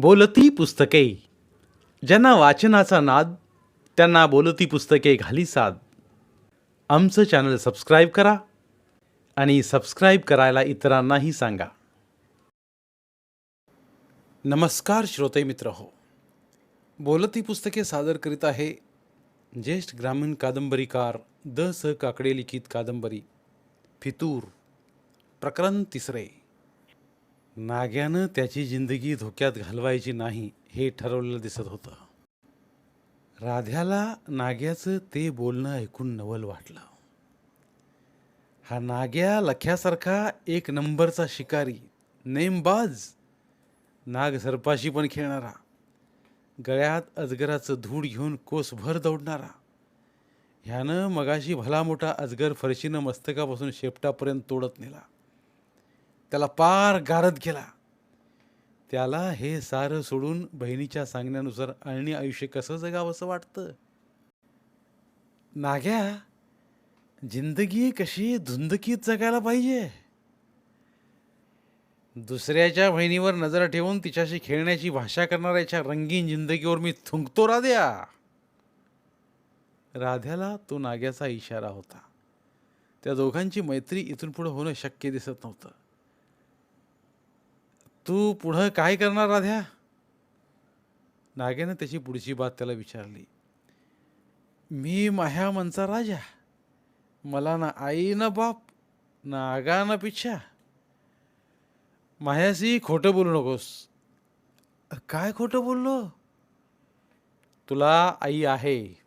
बोलती पुस्तके. ज्यांना वाचनाचा नाद त्यांना बोलती पुस्तके घाली साद. आमचं चॅनल सबस्क्राईब करा आणि सबस्क्राईब करायला इतरांनाही सांगा. नमस्कार श्रोते मित्र हो. बोलती पुस्तके सादर करीत आहे ज्येष्ठ ग्रामीण कादंबरीकार द स काकडे लिखित कादंबरी फितूर प्रकरण तिसरे. नाग्यानं त्याची जिंदगी धोक्यात घालवायची नाही हे ठरवलेलं दिसत होतं. राध्याला नाग्याचं ते बोलणं ऐकून नवल वाटलं. हा नाग्या लख्यासारखा एक नंबरचा शिकारी नेमबाज नाग सर्पाशी पण खेळणारा गळ्यात अजगराचं धूळ घेऊन कोसभर दौडणारा. ह्यानं मगाशी भला मोठा अजगर फरशीनं मस्तकापासून शेपटापर्यंत तोडत नेला. त्याला पार गारद गेला त्याला हे सारं सोडून बहिणीच्या सांगण्यानुसार अळणी आयुष्य कसं जगावं असं वाटतं? नाग्या जिंदगी कशी धुंदकीत जगायला पाहिजे? दुसऱ्याच्या बहिणीवर नजर ठेवून तिच्याशी खेळण्याची भाषा करणाऱ्याच्या रंगीन जिंदगीवर मी थुंकतो राध्या. राध्याला तो नाग्याचा इशारा होता. त्या दोघांची मैत्री इथून पुढे होणं शक्य दिसत नव्हतं. तू पुढं काय करणार राध्या? नाग्यानं त्याची पुढची बात त्याला विचारली. मी माह्या मनचा राजा. मला ना आई ना बाप ना आगा ना पिच्छा. माह्याशी खोटं बोलू नकोस. काय खोटं बोललो? तुला आई आहे.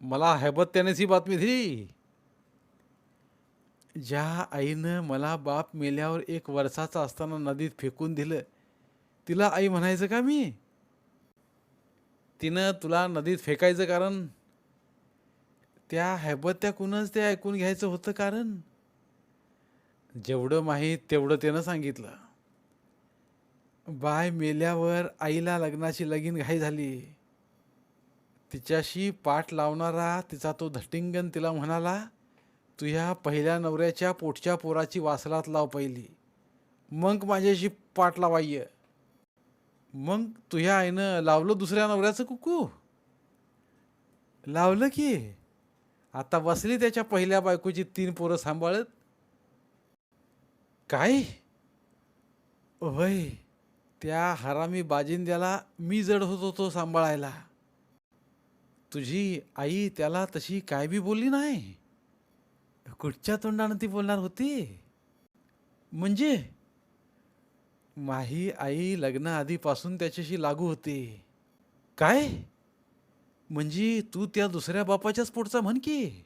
मला हैबत्यानेच ही बातमी दिली. ज्या आईनं मला बाप मेल्यावर एक वर्षाचा असताना नदीत फेकून दिलं तिला आई म्हणायचं का मी? तिनं तुला नदीत फेकायचं कारण? त्या हैबत्याकूनच ते ऐकून घ्यायचं होतं कारण? जेवढं माहीत तेवढं त्यानं सांगितलं. बाय मेल्यावर आईला लग्नाची लगीन घाई झाली. तिच्याशी पाठ लावणारा तिचा तो धटिंगन तिला म्हणाला तुझ्या पहिल्या नवऱ्याच्या पोटच्या पोराची वासलात लाव पहिली. मग माझ्याशी पाठ लावाय मग तुझ्या आईनं लावलं दुसऱ्या नवऱ्याचं कुकू? लावलं की. आता बसली त्याच्या पहिल्या बायकोची तीन पोरं सांभाळत? काय? वय त्या हरामी बाजिंद्याला मी जड होत होतो सांभाळायला. तुझी आई त्याला तशी काय बी बोलली नाही? कुठच्या तोंडानं ती बोलणार होती? म्हणजे? माही आई लग्नाआधीपासून त्याच्याशी लागू होती. काय? म्हणजे तू त्या दुसऱ्या बापाच्याच पोटचा म्हण की?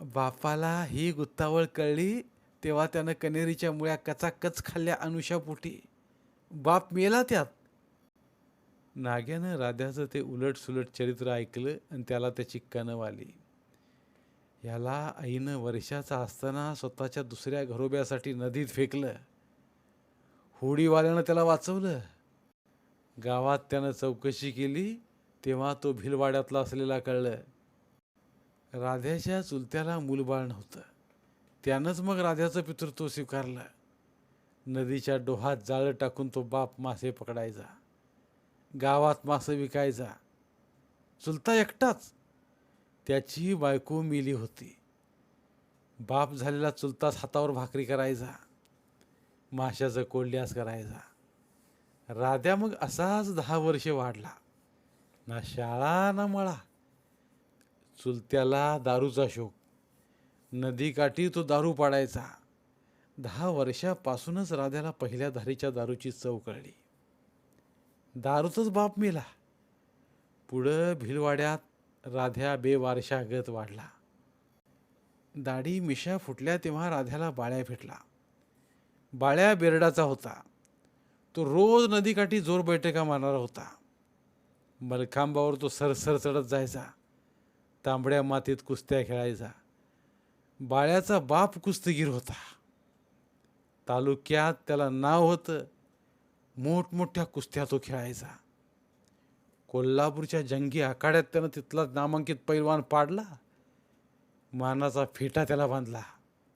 बापाला ही गुत्तावळ कळली तेव्हा त्यानं कनेरीच्या मुळ्या कचाकच खाल्ल्या अनुषापोटी. बाप मेला त्यात. नाग्यानं राध्याचं ते उलट सुलट चरित्र ऐकलं आणि त्याला त्याची कणव आली याला आईनं वर्षाचा असताना स्वतःच्या दुसऱ्या घरोब्यासाठी नदीत फेकलं. होडीवाल्यानं त्याला वाचवलं. गावात त्यानं चौकशी केली तेव्हा तो भिलवाड्यातला असलेला कळलं. राध्याच्या चुलत्याला मूलबाळ नव्हतं. त्यानंच मग राध्याचं पितृत्व स्वीकारलं. नदीच्या डोहात जाळं टाकून तो बाप मासे पकडायचा. गावात मासे विकायचा. चुलता एकटाच. त्याची बायको मिली होती. बाप झालेला चुलताच हातावर भाकरी करायचा. माशाचं कोल्ड्यास करायचा. राध्या मग असाच दहा वर्षे वाढला. ना शाळा ना मळा. चुलत्याला दारूचा शोक. नदीकाठी तो दारू पाडायचा. दहा वर्षापासूनच राध्याला पहिल्या धारीच्या दारूची चव कळली. दारूतच बाप मेला. पुढं भिलवाड्यात राध्या बेवारशागत वाढला. दाढी मिशा फुटल्या तेव्हा राध्याला बाळ्या भेटला. बाळ्या बेरडाचा होता. तो रोज नदीकाठी जोर बैठका मारणारा होता. मलखांबावर तो सरसर चढत जायचा. तांबड्या मातीत कुस्त्या खेळायचा. बाळ्याचा बाप कुस्तीगीर होता. तालुक्यात त्याला नाव होतं. मोठमोठ्या कुस्त्या तो खेळायचा. कोल्हापूरच्या जंगी आखाड्यात त्यानं तिथला नामांकित पैलवान पाडला. मानाचा फेटा त्याला बांधला.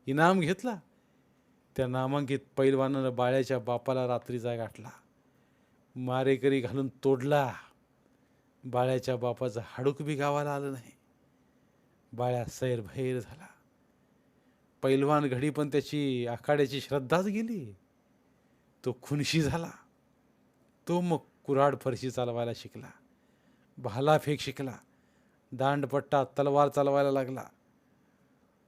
इनाम घेतला. त्या नामांकित पैलवानानं बाळ्याच्या बापाला रात्रीचा गाठला मारेकरी घालून तोडला. बाळ्याच्या बापाचं हाडूक बी गावाला आलं नाही. बाळ्या सैरभैर झाला. पैलवान घडी पण त्याची आखाड्याची श्रद्धाच गेली. तो खुनशी झाला. तो मग कुऱ्हाड फरशी चालवायला शिकला. भाला फेक शिकला. दांडपट्टा तलवार चालवायला लागला.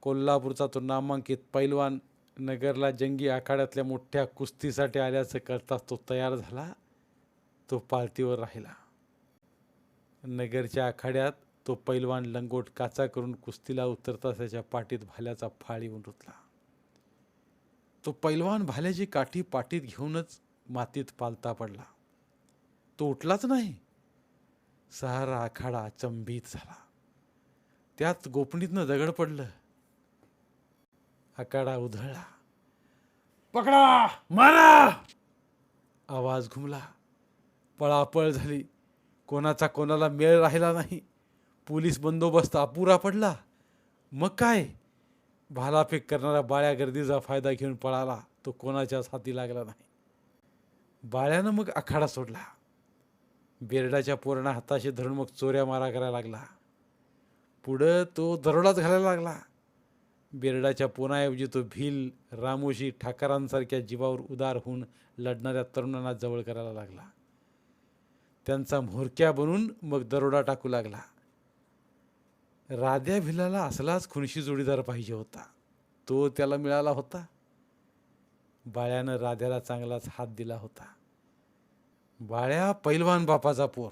कोल्हापूरचा तो नामांकित पैलवान नगरला जंगी आखाड्यातल्या मोठ्या कुस्तीसाठी आल्याचं करताच तो तयार झाला. तो पालतीवर राहिला. नगरच्या आखाड्यात तो पैलवान लंगोट काचा करून कुस्तीला उतरताच त्याच्या पाठीत भाल्याचा फाळ येऊन रुतला. तो पैलवान भाल्याची काठी पाठीत घेऊनच मातीत पालता पडला. तो उठलाच नाही. सहारा आखाडा अचंबित झाला. त्यात गोपणीतनं दगड पडलं. आखाडा उधळला. पकडा! मारा! आवाज घुमला. पळापळ झाली. कोणाचा कोणाला मेळ राहिला नाही. पोलीस बंदोबस्त अपुरा पडला. मग काय? भालाफेक करणाऱ्या बाळ्या गर्दीचा फायदा घेऊन पळाला. तो कोणाच्याच हाती लागला नाही. बाळ्यानं मग आखाडा सोडला. बेरडाच्या पोरणा हाताशी धरून मग चोऱ्या मारा करायला लागला. पुढं तो दरोडाच घालायला लागला. बेरडाच्या पोनाऐवजी तो भील रामोशी ठाकरांसारख्या जीवावर उदार होऊन लढणाऱ्या तरुणांना जवळ करायला लागला. त्यांचा म्होरक्या बनून मग दरोडा टाकू लागला. राध्या भिलाला असलाच खुणशी जोडीदार पाहिजे होता. तो त्याला मिळाला होता. बाळ्यानं राध्याला चांगलाच हात दिला होता. बाळ्या पैलवान बापाचा पोर.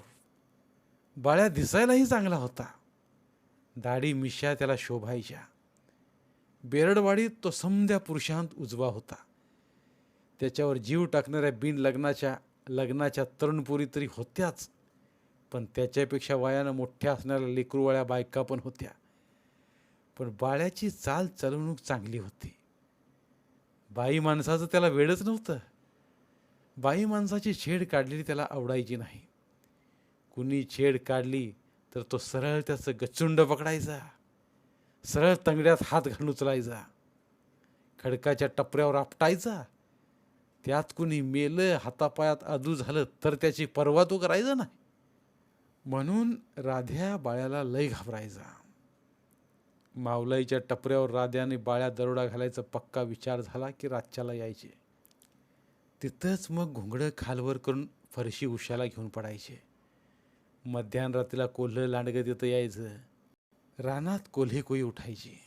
बाळ्या दिसायलाही चांगला होता. दाढी मिश्या त्याला शोभायच्या. बेरडवाडीत तो समध्या पुरुषांत उजवा होता. त्याच्यावर जीव टाकणाऱ्या बिन लग्नाच्या लग्नाच्या तरुणपुरी तरी होत्याच. पण त्याच्यापेक्षा वयानं मोठ्या असणाऱ्या लेकरूवाळ्या बायका पण होत्या. पण बाळ्याची चाल चलवणूक चांगली होती. बाई माणसाचं त्याला वेळच नव्हतं. बाई माणसाची छेड काढलेली त्याला आवडायची नाही. कुणी छेड काढली तर तो सरळ त्याचं गच्चुंड पकडायचा. सरळ तंगड्यात हात घालून उचलायचा. खडकाच्या टपऱ्यावर आपटायचा. त्यात कुणी मेलं हातापायात आदू झालं तर त्याची पर्वा तो करायचा नाही. म्हणून राध्या बाळ्याला लय घाबरायचा. मावलाईच्या टपऱ्यावर राध्याने बाळ्या दरोडा घालायचा पक्का विचार झाला की रातच्याला यायचे. तिथंच मग घोंगडं खालवर करून फरशी उशाला घेऊन पडायचे. मध्यान रात्रीला कोल्हं लांडगं तिथं यायचं. रानात कोल्हे कोई उठायची.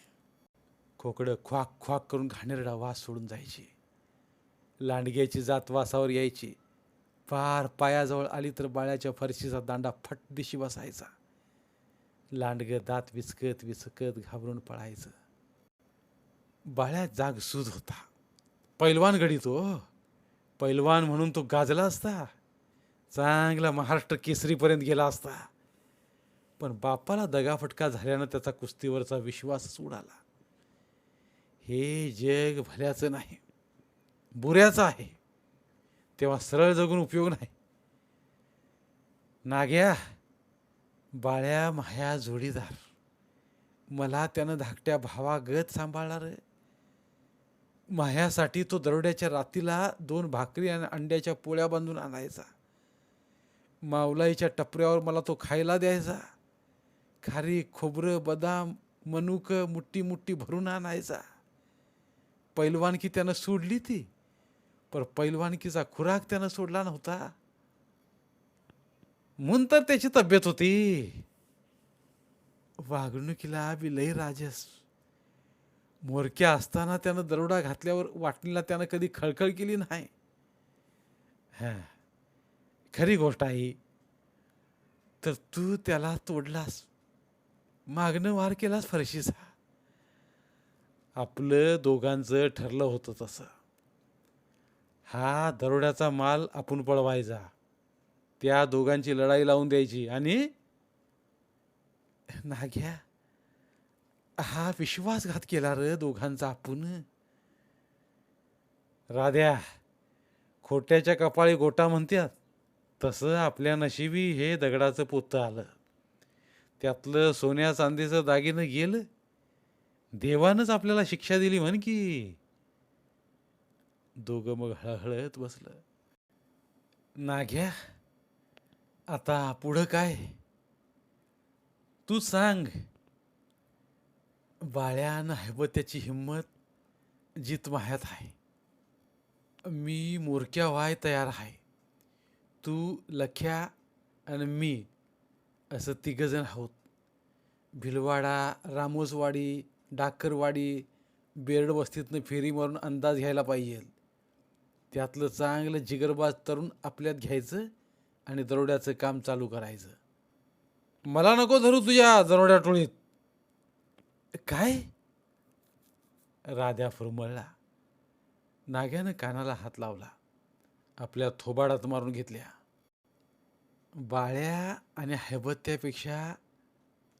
खोकडं ख्वाक ख्वाक करून घाणेरडा वास सोडून जायची. लांडग्याची जात वासावर यायची. पार पायाजवळ आली तर बाळ्याच्या फरशीचा दांडा फट दिशी बसायचा. लांडगं दात विचकत विचकत घाबरून पळायचं. बाळ्यात जाग सूज होता. पैलवान गडी तो हो. पैलवान म्हणून तो गाजला असता. चांगला महाराष्ट्र केसरीपर्यंत गेला असता. पण बापाला दगाफटका झाल्यानं त्याचा कुस्तीवरचा विश्वासच उडाला हे जग भल्याचं नाही बुऱ्याचं आहे. तेव्हा सरळ जगून उपयोग नाही. नाग्या बाळ्या माया जोडीदार मला त्यानं धाकट्या भावागत सांभाळणार माह्यासाठी तो दरोड्याच्या रातीला दोन भाकरी आणि अंड्याच्या पोळ्या बांधून आणायचा. मावलाईच्या टपऱ्यावर मला तो खायला द्यायचा. खारी खोबरं बदाम मनुक मुट्टी मुट्टी भरून आणायचा. पैलवानकी त्यानं सोडली ती पण पैलवानकीचा खुराक त्यानं सोडला नव्हता. म्हणून तर त्याची तब्येत होती. वागणुकीला बी लई राजस. मोरक्या असताना त्यानं दरोडा घातल्यावर वाटणीला त्यानं कधी खळखळ केली नाही. हां. खरी गोष्ट आहे तर तू त्याला तोडलास. मागणं वार केलास फरशीचा. आपलं दोघांचं ठरलं होतं तसं. हा दरोड्याचा माल आपण पळवायचा. त्या दोघांची लढाई लावून द्यायची आणि नाग्या हा विश्वासघात केला र दोघांचा आपण. राध्या खोट्याच्या कपाळी गोटा म्हणतात तसं आपल्या नशिबी हे दगडाचं पोतं आलं. त्यातलं सोन्या चांदीचं दागिनं गेलं. देवानंच आपल्याला शिक्षा दिली म्हण की. दोघं मग हळहळत बसलं. नाग्या आता पुढं काय? तू सांग. बाळ्यानं हवं त्याची हिंमत जीत माह्यात आहे. मी मोरक्या व्हाय तयार आहे. तू लख्या आणि मी असं तिघजण आहोत. भिलवाडा रामोसवाडी डाकरवाडी बेरड वस्तीतनं फेरी मारून अंदाज घ्यायला पाहिजे. त्यातलं चांगलं जिगरबाज तरुण आपल्यात घ्यायचं आणि दरोड्याचं काम चालू करायचं. मला नको धरू तुझ्या दरोड्या टोळीत. काय? राध्या फुरमळला. नाग्यानं कानाला हात लावला. आपल्या थोबाडात मारून घेतल्या. बाळ्या आणि हैबत्यापेक्षा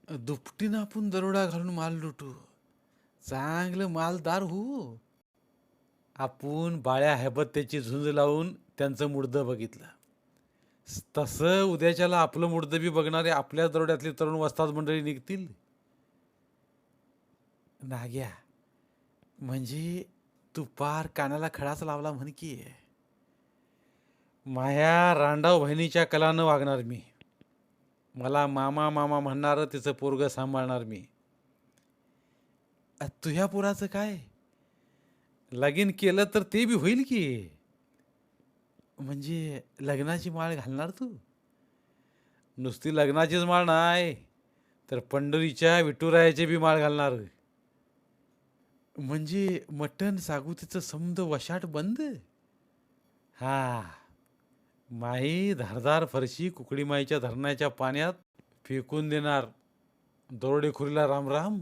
दुपटीनं आपण दरोडा घालून माल लुटू. चांगलं मालदार हो. आपण बाळ्या हैबत्याची झुंज लावून त्यांचं मुडदं बघितलं. तसं उद्याच्याला आपलं मुडदं बी बघणारे आपल्या दरोड्यातले तरुण वस्ताद मंडळी निघतील. नाग्या म्हणजे तू पार कानाला खडाच लावला म्हण की. माया रांडाव बहिणीच्या कलानं वागणार मी. मला मामा मामा म्हणणारं तिचं पोरग सांभाळणार मी. तुझ्या पोराचं काय? लगीन केलं तर ते बी होईल की. म्हणजे लग्नाची माळ घालणार तू? नुसती लग्नाचीच माळ नाही तर पंढरीच्या विठुरायाची बी माळ घालणार. म्हणजे मटण सागुतीचं समद वशाट बंद? हा. माई धारदार फरशी कुकडी माईच्या धरणाच्या पाण्यात फेकून देणार. दरोडेखोरीला रामराम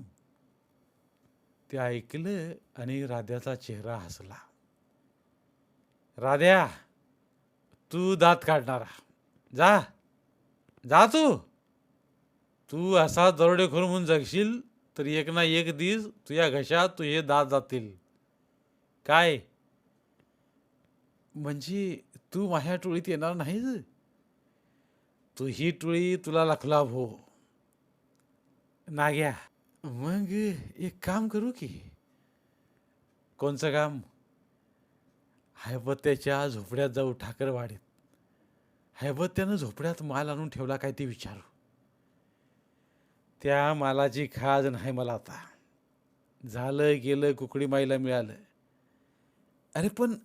ते ऐकलं आणि राध्याचा चेहरा हसला. राध्या तू दात काढणारा. जा. जा तू. तू असा दरोडेखोर म्हणून जगशील तर एक ना एक दिस तुझ्या घशात तुझे दात जातील. काय? म्हणजे तू माझ्या टोळीत येणार नाहीस? तू ही टोळी तुला लखलाभ हो नाग्या मग एक काम करू की. कोणचं काम? हैबत्याच्या झोपड्यात जाऊ ठाकरवाडीत. हैबत्यानं झोपड्यात माल आणून ठेवला काय ते विचारू. त्या मालाची खाज नाही मला आता. झालं गेलं कुकडी माईला मिळालं. अरे पण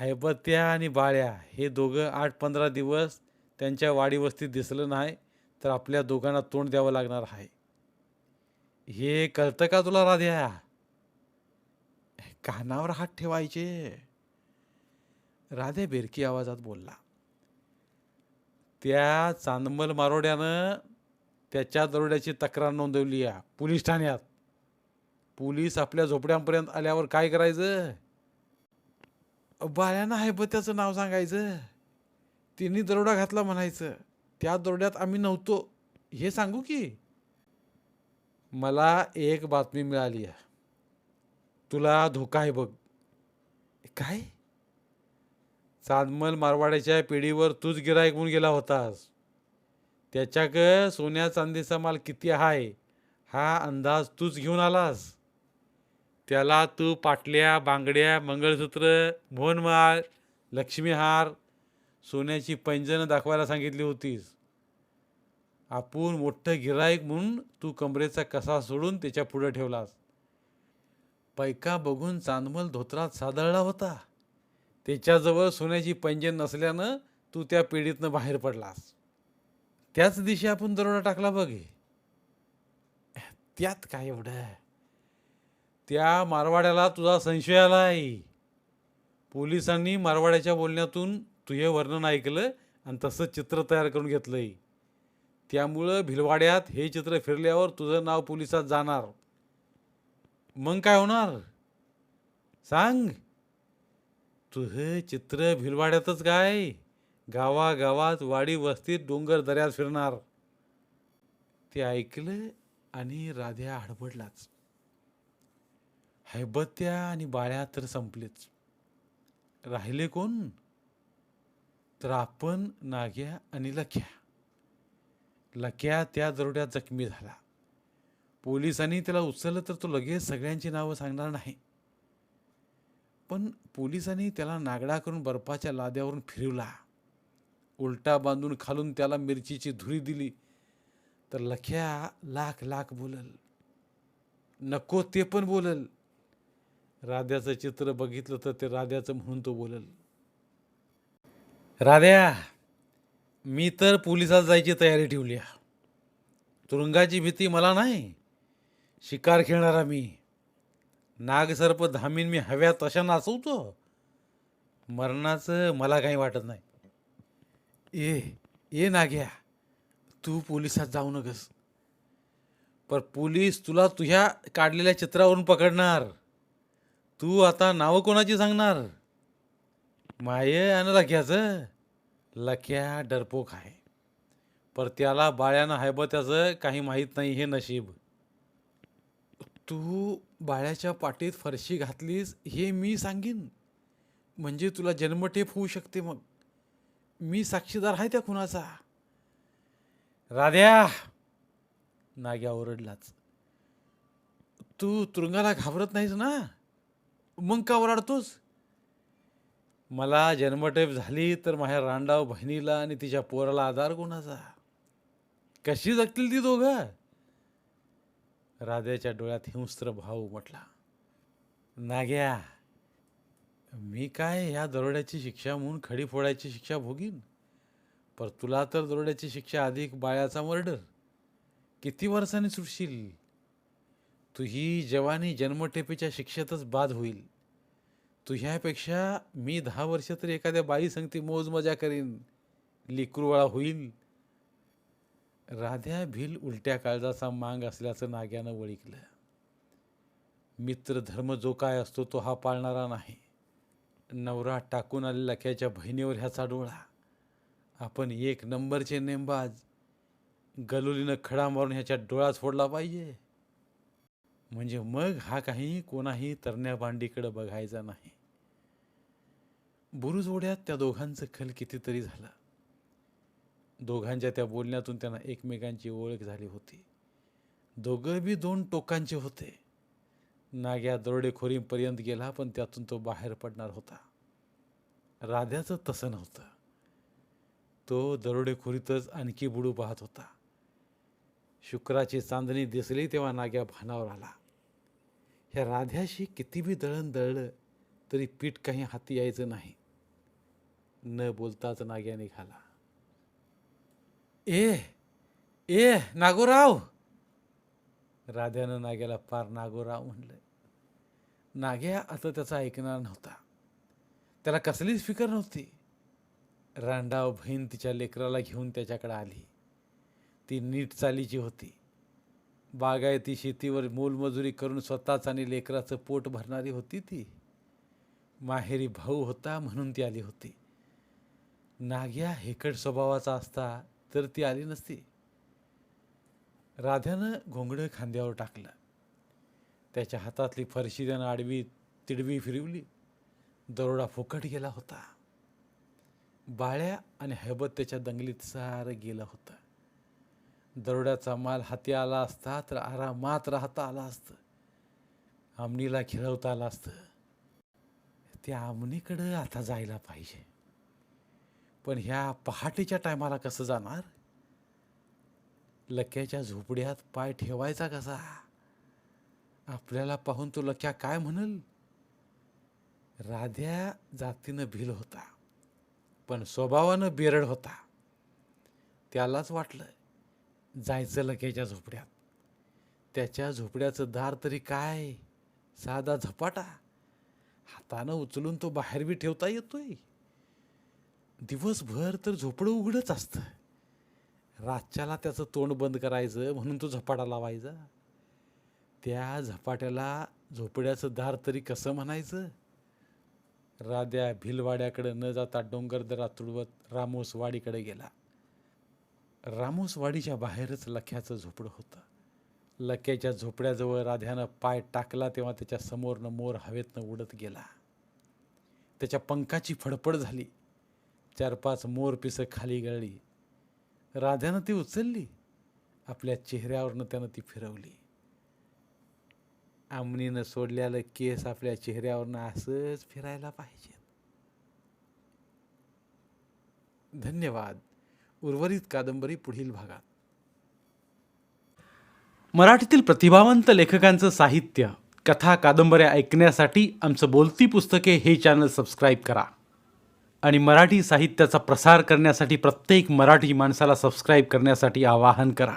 हैबत्या आणि बाळ्या हे दोघं आठ पंधरा दिवस त्यांच्या वाडीवस्तीत दिसलं नाही तर आपल्या दोघांना तोंड द्यावं लागणार आहे. हे कळतं का तुला राध्या? कानावर हात ठेवायचे. राधे बेरकी आवाजात बोलला. त्या चांदमल मारोड्यानं त्याच्या दरोड्याची तक्रार नोंदवली आहे पोलीस ठाण्यात. पोलीस आपल्या झोपड्यांपर्यंत आल्यावर काय करायचं? बाळ्यानं त्याचं नाव सांगायचं. तिने दरोडा घातला म्हणायचं. त्या दरोड्यात आम्ही नव्हतो. हे सांगू की? मला एक बातमी मिळाली आहे. तुला धोका आहे बघ. काय? चांदमल मारवाड्याच्या पिढीवर तूच गिरायक म्हणून गेला होतास. त्याच्याक सोन्या चांदीचा माल किती आहे हा अंदाज तूच घेऊन आलास. त्याला तू पाटल्या बांगड्या मंगळसूत्र मोहनमाळ लक्ष्मीहार सोन्याची पैंजणं दाखवायला सांगितली होतीस. आपण मोठं गिराईक म्हणून तू कमरेचा कसा सोडून त्याच्या पुढं ठेवलास? पैका बघून चांदमल धोत्रात सादळला होता. त्याच्याजवळ सोन्याची पैंजण नसल्यानं तू त्या पिढीतनं बाहेर पडलास. त्याच दिवशी आपण दरोडा टाकला बघे त्यात काय एवढं? त्या मारवाड्याला तुझा संशय आलाय. पोलिसांनी मारवाड्याच्या बोलण्यातून तुझे वर्णन ऐकलं आणि तसं चित्र तयार करून घेतलंय. त्यामुळं भिलवाड्यात हे चित्र फिरल्यावर तुझं नाव पोलिसात जाणार. मग काय होणार? सांग. तुझं चित्र भिलवाड्यातच काय? गावागावात वाडी वस्तीत डोंगर दऱ्यात फिरणार. ते ऐकलं आणि राध्या हडबडलाच. हैबत्या आणि बाळ्या तर संपलेच. राहिले कोण? तर आपण नाग्या आणि लख्या. लख्या त्या दरोड्यात जखमी झाला. पोलिसांनी त्याला उचललं तर तो लगेच सगळ्यांची नावं सांगणार नाही. पण पोलिसांनी त्याला नागडा करून बर्फाच्या लाद्यावरून फिरवला. उलटा बांधून खालून त्याला मिरचीची धुरी दिली. तर लख्या लाख लाख बोलल. नको ते पण बोलल. राध्याचं चित्र बघितलं तर ते राध्याचं म्हणून तो बोलल. राध्या मी तर पोलिसात जायची तयारी ठेवली तुरुंगाची भीती मला नाही. शिकार खेळणारा मी. नागसर्प धामीन मी हव्या तशा नाचवतो. मरणाचं मला काही वाटत नाही. ये ये नाग्या तू पोलिसात जाऊ नकस. पर पोलीस तुला तुझ्या काढलेल्या चित्रावरून पकडणार. तू आता नावं कोणाची सांगणार? माये आणि लख्याचं? लख्या डरपोक आहे. पर त्याला बाळ्यानं आहे त्याचं काही माहीत नाही हे नशीब. तू बाळ्याच्या पाठीत फरशी घातलीस हे मी सांगीन. म्हणजे तुला जन्मठेप होऊ शकते मग. मी साक्षीदार आहे त्या खुनाचा. राध्या नाग्या ओरडलाच. तू तुरुंगाला घाबरत नाहीस ना? मग का ओरडतोस? मला जन्मटेप झाली तर माझ्या रांडाव बहिणीला आणि तिच्या पोराला आधार कोणाचा? कशी जगतील ती दोघं? राध्याच्या डोळ्यात हिंस्त्र भाव म्हटला नाग्या मी काय ह्या दरोड्याची शिक्षा म्हणून खडी फोडायची शिक्षा भोगीन? पर तुला तर दरोड्याची शिक्षा अधिक बाळ्याचा मर्डर. किती वर्षांनी सुटशील? तुही जवानी जन्मठेपेच्या शिक्षेतच बाद होईल. तुझ्यापेक्षा मी दहा वर्ष तरी एखाद्या बाई संगती मोज मजा करीन. लिकरूवाळा होईल. राध्या भिल उलट्या काळजाचा मांग असल्याचं नाग्यानं ओळखलं मित्र धर्म जो काय असतो तो हा पाळणारा नाही. नवरा टाकून आलेल्या लख्याच्या बहिणीवर ह्याचा डोळा. आपण एक नंबरचे नेमबाज. गलोलीनं खडा मारून ह्याच्या डोळाच फोडला पाहिजे. म्हणजे मग हा काही कोणाही तरण्या भांडीकडे बघायचा नाही. बुरुज ओढ्यात त्या दोघांचं खल कितीतरी झालं. दोघांच्या त्या बोलण्यातून त्यांना एकमेकांची ओळख झाली होती. दोघं बी दोन टोकांचे होते. नाग्या दरोडेखोरीपर्यंत गेला पण त्यातून तो बाहेर पडणार होता. राध्याचं तसं नव्हतं. तो दरोडेखोरीतच आणखी बुडू पाहत होता. शुक्राची चांदणी दिसली तेव्हा नाग्या भानावर आला. ह्या राध्याशी किती बी दळण दळलं तरी पीठ काही हाती यायचं नाही. न बोलताच नाग्या निघाला. ए ए नागोराव! राध्यानं नाग्याला पार नागोराव म्हणलं. नाग्या आता त्याचा ऐकणार नव्हता. त्याला कसलीच फिकर नव्हती. रांडाव बहीण तिच्या लेकराला घेऊन त्याच्याकडे आली. ती नीट चालीची होती. बागायती शेतीवर मोलमजुरी करून स्वतःच आणि लेकराचं पोट भरणारी होती ती. माहेरी भाऊ होता म्हणून ती आली होती. नाग्या हेकट स्वभावाचा असता तर ती आली नसती. राध्यानं घोंगडं खांद्यावर टाकलं. त्याच्या हातातली फरशी त्यानं आडवी तिडवी फिरवली. दरोडा फुकट गेला होता. बाळ्या आणि हैबत त्याच्या दंगलीत सारं गेलं होतं. दरोड्याचा माल हाती आला असता तर आरामात राहता आला असतं. आमनीला खेळवता आलं असतं. त्या आमनीकडं आता जायला पाहिजे. पण ह्या पहाटेच्या टायमाला कसं जाणार? लक्याच्या झोपड्यात पाय ठेवायचा कसा? आपल्याला पाहून तो लक्या काय म्हणल? राध्या जातीनं भिल होता पण स्वभावानं बेरड होता. त्यालाच वाटलं जायचं लक्याच्या झोपड्यात. त्याच्या झोपड्याचं दार तरी काय? साधा झपाटा? हातानं उचलून तो बाहेर बी ठेवता येतोय? दिवसभर तर झोपडं उघडच असतं. रातच्याला त्याचं तोंड बंद करायचं म्हणून तो झपाटा लावायचा. त्या झपाट्याला झोपड्याचं दार तरी कसं म्हणायचं? राध्या भिलवाड्याकडे न जाता डोंगरदरा तुडवत रामोसवाडीकडे गेला. रामोसवाडीच्या बाहेरच लख्याचं झोपडं होतं. लक्याच्या झोपड्याजवळ राध्यानं पाय टाकला तेव्हा त्याच्या समोरनं मोर हवेतनं उडत गेला. त्याच्या पंखाची फडफड झाली. चार पाच मोर पिसं खाली गळली. राध्यानं ती उचलली. आपल्या चेहऱ्यावरनं त्यानं ती फिरवली. आमनीनं सोडलेलं केस आपल्या चेहऱ्यावरनं असंच फिरायला पाहिजे. धन्यवाद. उर्वरित कादंबरी पुढील भागात. मराठीतील प्रतिभावंत लेखकांचं साहित्य कथा कादंबऱ्या ऐकण्यासाठी आमचं बोलती पुस्तके हे चॅनल सबस्क्राईब करा. आणि मराठी साहित्याचा प्रसार करण्यासाठी प्रत्येक मराठी माणसाला सबस्क्राईब करण्यासाठी आवाहन करा.